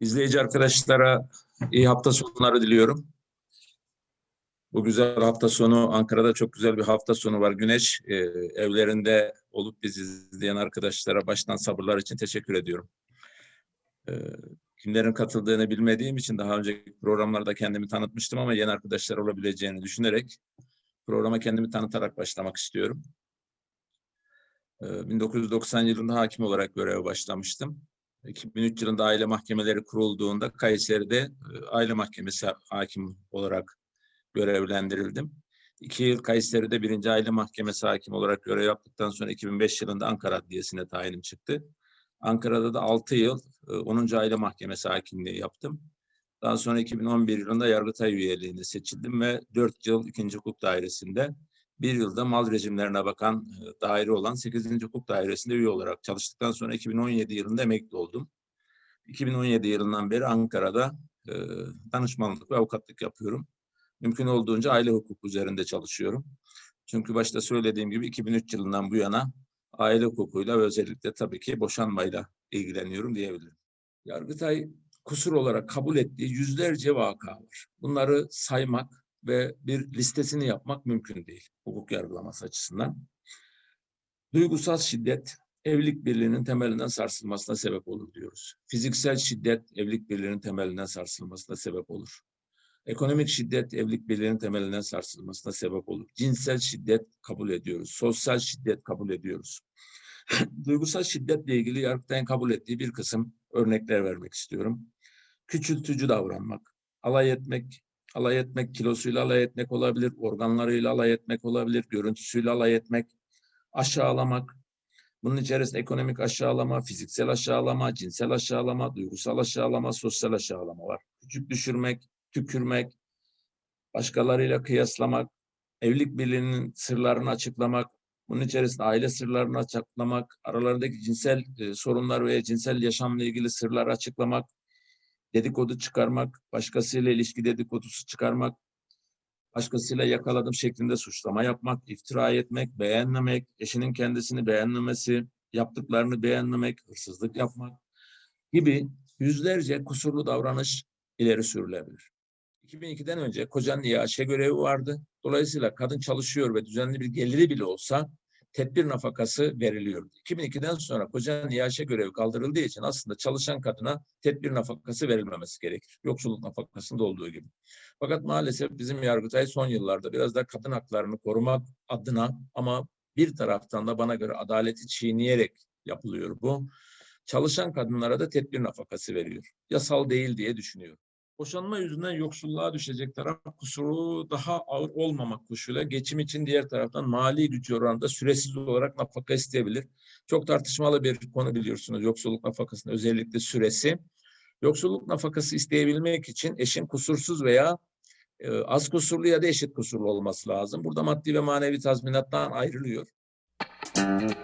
İzleyici arkadaşlara iyi hafta sonları diliyorum. Bu güzel hafta sonu Ankara'da çok güzel bir hafta sonu var. Güneş e, evlerinde olup bizi izleyen arkadaşlara baştan sabırlar için teşekkür ediyorum. E, kimlerin katıldığını bilmediğim için daha önceki programlarda kendimi tanıtmıştım ama yeni arkadaşlar olabileceğini düşünerek programa kendimi tanıtarak başlamak istiyorum. E, 1990 yılında hakim olarak göreve başlamıştım. 2003 yılında aile mahkemeleri kurulduğunda Kayseri'de e, aile mahkemesi hakim olarak görevlendirildim. İki yıl Kayseri'de birinci aile mahkemesi hakim olarak görev yaptıktan sonra 2005 yılında Ankara Adliyesi'ne tayinim çıktı. Ankara'da da 6 yıl e, 10. aile mahkemesi hakimliği yaptım. Daha sonra 2011 yılında Yargıtay üyeliğine seçildim ve 4 yıl 2. Hukuk Dairesi'nde bir yılda mal rejimlerine bakan e, daire olan 8. Hukuk Dairesi'nde üye olarak çalıştıktan sonra 2017 yılında emekli oldum. 2017 yılından beri Ankara'da e, danışmanlık ve avukatlık yapıyorum. Mümkün olduğunca aile hukuku üzerinde çalışıyorum. Çünkü başta söylediğim gibi 2003 yılından bu yana aile hukukuyla ve özellikle tabii ki boşanmayla ilgileniyorum diyebilirim. Yargıtay kusur olarak kabul ettiği yüzlerce vaka var. Bunları saymak ve bir listesini yapmak mümkün değil hukuk yargılaması açısından. Duygusal şiddet evlilik birliğinin temelinden sarsılmasına sebep olur diyoruz. Fiziksel şiddet evlilik birliğinin temelinden sarsılmasına sebep olur. Ekonomik şiddet evlilik birliğinin temelinden sarsılmasına sebep olur. Cinsel şiddet kabul ediyoruz. Sosyal şiddet kabul ediyoruz. Duygusal şiddetle ilgili Yargıtay'ın kabul ettiği bir kısım örnekler vermek istiyorum. Küçültücü davranmak, alay etmek, alay etmek, kilosuyla alay etmek olabilir, organlarıyla alay etmek olabilir, görüntüsüyle alay etmek, aşağılamak, bunun içerisinde ekonomik aşağılama, fiziksel aşağılama, cinsel aşağılama, duygusal aşağılama, sosyal aşağılama var. Küçük düşürmek, tükürmek, başkalarıyla kıyaslamak, evlilik birliğinin sırlarını açıklamak, bunun içerisinde aile sırlarını açıklamak, aralarındaki cinsel e, sorunlar veya cinsel yaşamla ilgili sırları açıklamak, dedikodu çıkarmak, başkasıyla ilişki dedikodusu çıkarmak, başkasıyla yakaladım şeklinde suçlama yapmak, iftira etmek, beğenmemek, eşinin kendisini beğenmemesi, yaptıklarını beğenmemek, hırsızlık yapmak gibi yüzlerce kusurlu davranış ileri sürülebilir. 2002'den önce kocanın iaşe görevi vardı. Dolayısıyla kadın çalışıyor ve düzenli bir geliri bile olsa tedbir nafakası veriliyordu. 2002'den sonra kocanın iaşe görevi kaldırıldığı için aslında çalışan kadına tedbir nafakası verilmemesi gerekir. Yoksulluk nafakasında olduğu gibi. Fakat maalesef bizim Yargıtay son yıllarda biraz da kadın haklarını korumak adına ama bir taraftan da bana göre adaleti çiğneyerek yapılıyor bu. Çalışan kadınlara da tedbir nafakası veriyor. Yasal değil diye düşünüyorum boşanma yüzünden yoksulluğa düşecek taraf kusuru daha ağır olmamak koşuluyla geçim için diğer taraftan mali gücü oranında süresiz olarak nafaka isteyebilir. Çok tartışmalı bir konu biliyorsunuz yoksulluk nafakasının özellikle süresi. Yoksulluk nafakası isteyebilmek için eşin kusursuz veya e, az kusurlu ya da eşit kusurlu olması lazım. Burada maddi ve manevi tazminattan ayrılıyor. Müzik